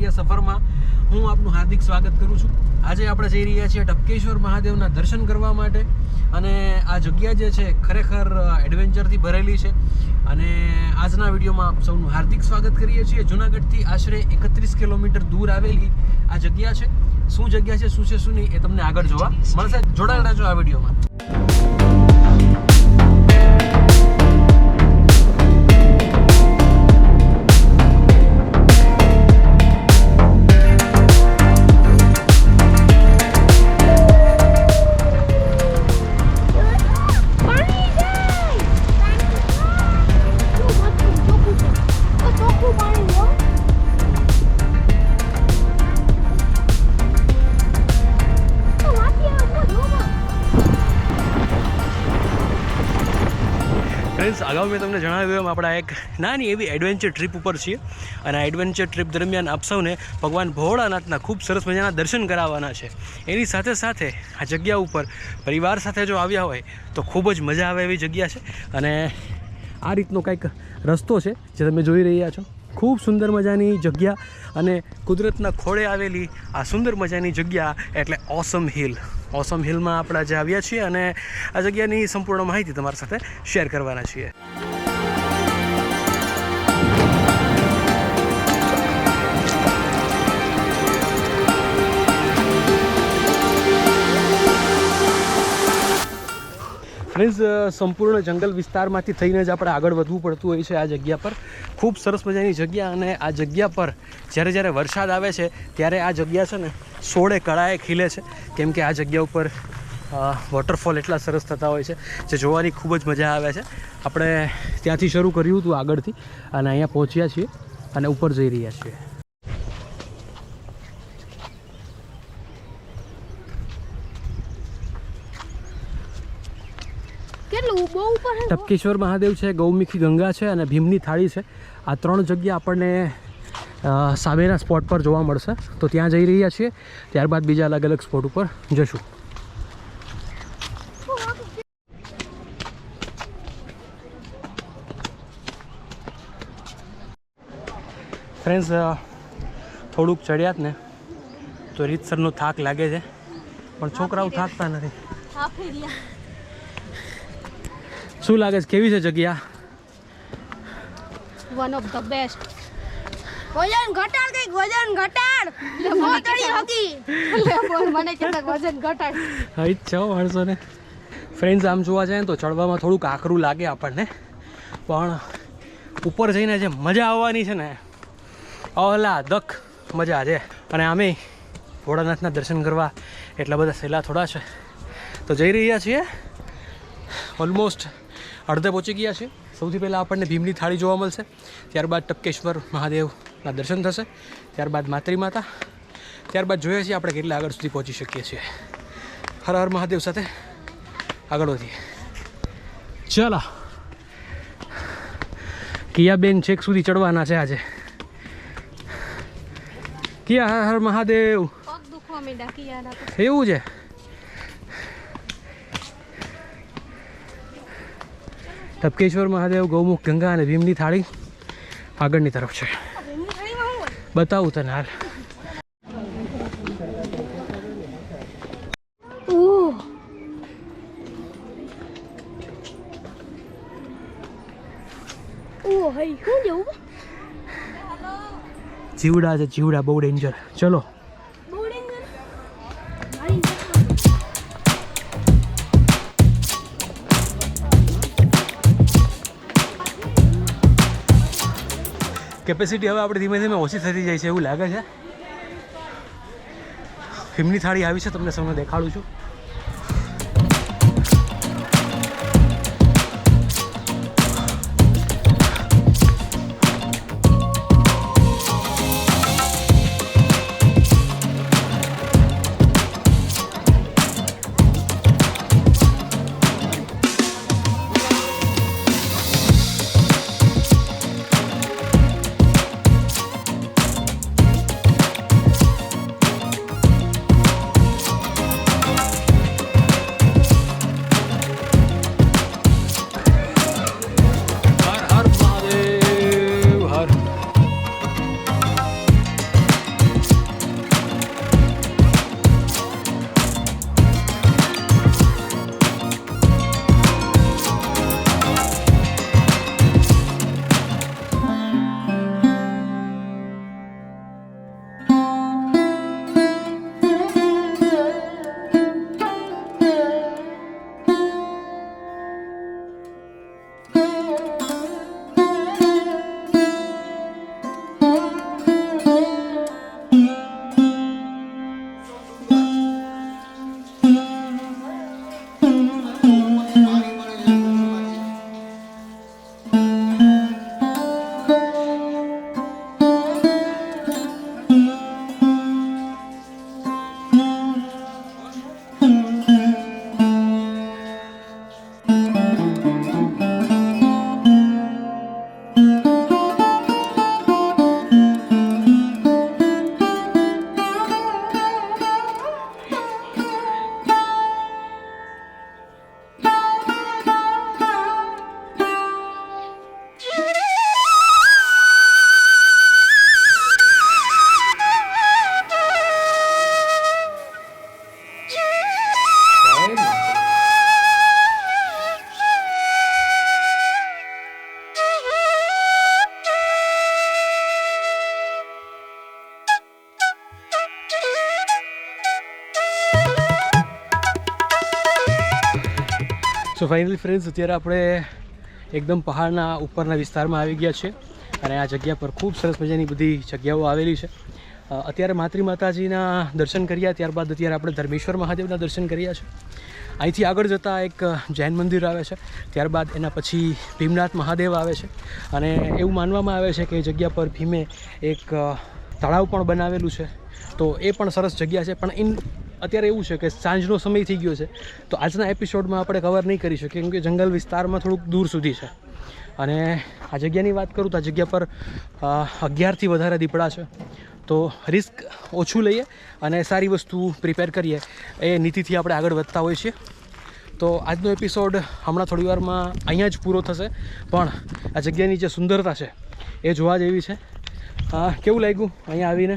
ભર્યા સફરમાં હું આપનું હાર્દિક સ્વાગત કરું છું. આજે આપણે જઈ રહ્યા છીએ ટપકેશ્વર મહાદેવના દર્શન કરવા માટે અને આ જગ્યા જે છે ખરેખર એડવેન્ચરથી ભરેલી છે. અને આજના વિડીયોમાં આપ સૌનું હાર્દિક સ્વાગત કરીએ છીએ. જુનાગઢથી આશરે એકત્રીસ કિલોમીટર દૂર આવેલી આ જગ્યા છે. શું જગ્યા છે, શું છે, શું નહીં એ તમને આગળ જોવા મળશે. જોડાયેલા રહેજો આ વિડીયોમાં. ફ્રેન્ડ્સ, અગાઉ મેં તમને જણાવ્યું એમ, આપણા એક નાની એવી એડવેન્ચર ટ્રીપ ઉપર છીએ. અને આ એડવેન્ચર ટ્રીપ દરમિયાન આપ સૌને ભગવાન ભોળાનાથના ખૂબ સરસ મજાના દર્શન કરાવવાના છે. એની સાથે સાથે આ જગ્યા ઉપર પરિવાર સાથે જો આવ્યા હોય, તો ખૂબ જ મજા આવે એવી જગ્યા છે. અને આ રીતનો કંઈક રસ્તો છે, જે તમે જોઈ રહ્યા છો. ખૂબ સુંદર મજાની જગ્યા અને કુદરતના ખોળે આવેલી આ સુંદર મજાની જગ્યા એટલે ઓસમ હિલ. ઓસમ હિલમાં આપણે આજે આવ્યા છીએ અને આ જગ્યાની સંપૂર્ણ માહિતી તમારી સાથે શેર કરવાના છીએ. ફ્રેન્ડ્સ સંપૂર્ણ જંગલ વિસ્તારમાંથી થઈને જ આપણે આગળ વધવું પડતું હોય છે આ જગ્યા પર. ખૂબ સરસ મજાની જગ્યા અને આ જગ્યા પર જ્યારે જ્યારે વરસાદ આવે છે ત્યારે આ જગ્યા છે ને સોળે કળાએ ખીલે છે. કેમ કે આ જગ્યા ઉપર વોટરફોલ એટલા સરસ થતા હોય છે જે જોવાની ખૂબ જ મજા આવે છે. આપણે ત્યાંથી શરૂ કર્યું હતું આગળથી અને અહીંયા પહોંચ્યા છીએ અને ઉપર જઈ રહ્યા છીએ કેટલું બહુ ઉપર છે ટપકેશ્વર મહાદેવ છે ગૌમુખી ગંગા છે અને ભીમની થાળી છે. આ ત્રણ જગ્યા આપણને સામેના સ્પોટ પર જોવા મળશે. તો ત્યાં જઈ રહ્યા છીએ. ત્યારબાદ બીજા અલગ અલગ સ્પોટ ઉપર જશું. ફ્રેન્ડ્સ થોડુંક ચડ્યા જ ને. તો રીતસરનો થાક લાગે છે. પણ છોકરાઓ થાકતા નથી. શું લાગે છે? કેવી છે જગ્યા? વન ઓફ ધ બેસ્ટ વજન ઘટાડ કંઈક વજન ઘટાડ. મોતળી હકી મને કે વજન ઘટાડ. હઈ જ છે ને ફ્રેન્ડ્સ આમ જોવા જાય ને તો ચડવામાં થોડુંક આકરું લાગે આપણને. પણ ઉપર જઈને જે મજા આવવાની છે ને ઓલા દખ મજા છે. અને આમે ભોળાનાથના દર્શન કરવા એટલા બધા સહેલા થોડા છે. તો જઈ રહ્યા છીએ. ઓલમોસ્ટ અડધે પહોંચી ગયા છે. સૌથી પહેલાં આપણને ભીમની થાળી જોવા મળશે. ત્યારબાદ ટપકેશ્વર મહાદેવના દર્શન થશે. ત્યારબાદ માતરી માતા. ત્યારબાદ જોઈએ છીએ આપણે કેટલા આગળ સુધી પહોંચી શકીએ છીએ. હર હર મહાદેવ સાથે આગળ વધીએ. ચાલો. કિયાબેન છેક સુધી ચડવાના છે આજે. કિયા હર હર મહાદેવ. એવું છે? ટપકેશ્વર મહાદેવ ગૌમુખ ગંગા અને ભીમની થાળી આગળની તરફ છે. બતાવું તને હાલ. જીવડા છે જીવડા બહુ ડેન્જર ચલો. કેપેસિટી હવે આપણે ધીમે ધીમે ઓછી થતી જાય છે એવું લાગે છે? ફિમની થાળી આવી છે, તમને સૌને દેખાડું છું. સો ફાઇનલી ફ્રેન્ડ્સ અત્યારે આપણે એકદમ પહાડના ઉપરના વિસ્તારમાં આવી ગયા છે અને આ જગ્યા પર ખૂબ સરસ મજાની બધી જગ્યાઓ આવેલી છે. અત્યારે માતૃ માતાજીના દર્શન કર્યા, ત્યારબાદ અત્યારે આપણે ધર્મેશ્વર મહાદેવના દર્શન કર્યા છે. અહીંથી આગળ જતાં એક જૈન મંદિર આવે છે, ત્યારબાદ એના પછી ભીમનાથ મહાદેવ આવે છે અને એવું માનવામાં આવે છે કે એ જગ્યા પર ભીમે એક તળાવ પણ બનાવેલું છે. તો એ પણ સરસ જગ્યા છે, પણ ઇન અત્યારે એવું છે કે સાંજનો સમય થઈ ગયો છે. તો આજના એપિસોડમાં આપણે કવર નહીં કરી શકીએ કેમ કે જંગલ વિસ્તારમાં થોડુંક દૂર સુધી છે. અને આ જગ્યાની વાત કરું તો આ જગ્યા પર અગિયારથી વધારે દીપડા છે. તો રિસ્ક ઓછું લઈએ અને સારી વસ્તુ પ્રિપેર કરીએ. એ નીતિથી આપણે આગળ વધતા હોઈએ છીએ. તો આજનો એપિસોડ હમણાં થોડી વારમાં અહીંયા જ પૂરો થશે. પણ આ જગ્યાની જે સુંદરતા છે, એ જોવા જેવી છે. કેવું લાગ્યું અહીંયા આવીને?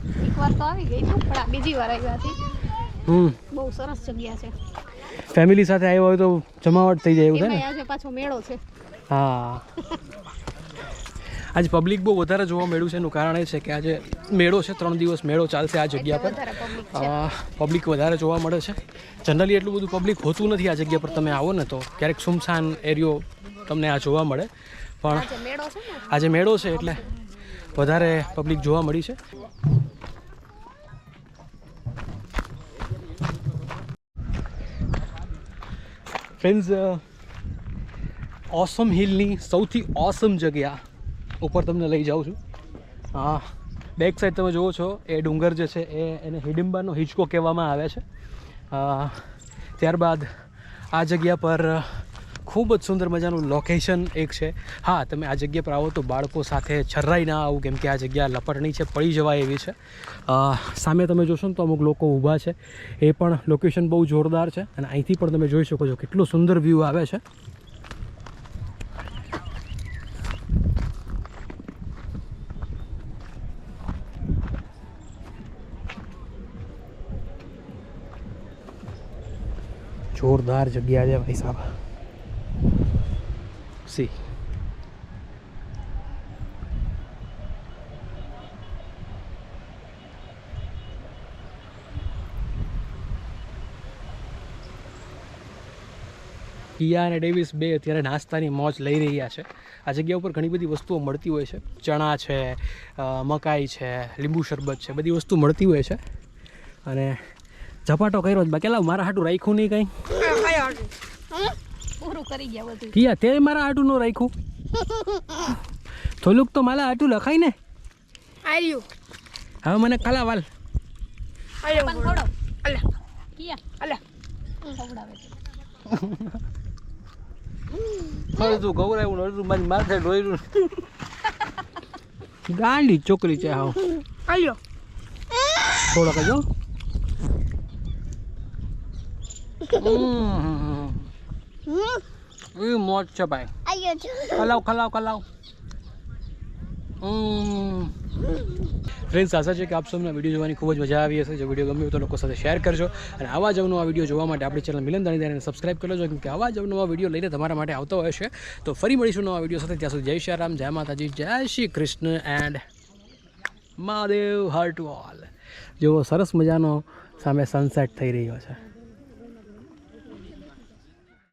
એક તો આવી ગઈ છું પણ આ બીજી વાર આવ્યા હતી હમ. બહુ સરસ જગ્યા છે. ફેમિલી સાથે આવ્યો હોય તો જમાવટ થઈ જાય એવું છે ને? આજે પાછો મેળો છે. હા. આજે પબ્લિક બહુ વધારે જોવા મળ્યું છે એનું કારણ એ છે કે આજે મેળો છે ત્રણ દિવસ મેળો ચાલશે આ જગ્યા પર. પબ્લિક વધારે જોવા મળે છે. જનરલી એટલું બધું પબ્લિક હોતું નથી આ જગ્યા પર તમે આવો ને તો. ક્યારેક સુમસાન એરિયો તમને આ જોવા મળે. પણ આજે મેળો છે એટલે વધારે પબ્લિક જોવા મળી છે. ફ્રેન્ડ્સ ઓસમ હિલની સૌથી ઓસમ જગ્યા ઉપર તમને લઈ જાઉં છું. હા બેક સાઈડ તમે જુઓ છો, એ ડુંગર જે છે, એ એને હિડિંબાનો હિંચકો કહેવામાં આવે છે. ત્યારબાદ આ જગ્યા પર ખૂબ જ સુંદર મજાનું લોકેશન એક છે. હા, તમે આ જગ્યા પર આવો તો બાળકો સાથે છર્રાઈ ના આવું, કેમ કે આ જગ્યા લપટણી છે, પડી જવાય એવી છે. સામે તમે જોશો ને તો અમુક લોકો ઊભા છે. એ પણ લોકેશન બહુ જોરદાર છે અને અહીંથી પણ તમે જોઈ શકો છો કેટલો સુંદર વ્યૂ આવે છે. જોરદાર જગ્યા છે ભાઈ સાહેબ. સી કિયા અને ડેવિસ બે અત્યારે નાસ્તાની મોજ લઈ રહ્યા છે. આ જગ્યા ઉપર ઘણી બધી વસ્તુઓ મળતી હોય છે. ચણા છે મકાઈ છે, લીંબુ શરબત છે, બધી વસ્તુ મળતી હોય છે. અને ઝપાટો કર્યો જ બાકી મારા હાટું રાખ્યું નહીં કંઈ? પૂરું કરી ગયા બધું. કિયા તે મારા આટું ન રાખ્યું. થોડુંક તો મારા આટું લખાય ને. આર્યું. હવે મને કલા વાલ. પણ ખવડાવ અલે કિયા. અલે ખવડાવે અડધું ગૌરાયું અડધું મારી માથે ડોયરું ગાંડી છોકરી છે હાવ. આલ્યો થોડોક જો એ મોજ છે ભાઈ. ખલાવ ખલાવ ખલાવ. ફ્રેન્ડ્સ આશા છે કે આપ સૌને વીડિયો જોવાની ખૂબ જ મજા આવી હશે. જો વીડિયો ગમ્યો તો લોકો સાથે શેર કરજો. અને આવા જ અવનવા વીડિયો જોવા માટે આપણી ચેનલ મિલન દાણીદારીને સબસ્ક્રાઇબ કરી લેજો. કેમ કે આવા જ અવનવા વીડિયો લઈને તમારા માટે આવતો હોય છે. તો ફરી મળીશું નવા વીડિયો સાથે. ત્યાં સુધી જય શ્રી રામ જય માતાજી જય શ્રી કૃષ્ણ એન્ડ મહાદેવ હર ટુ ઓલ જેવો સરસ મજાનો સામે સનસેટ થઈ રહ્યો છે.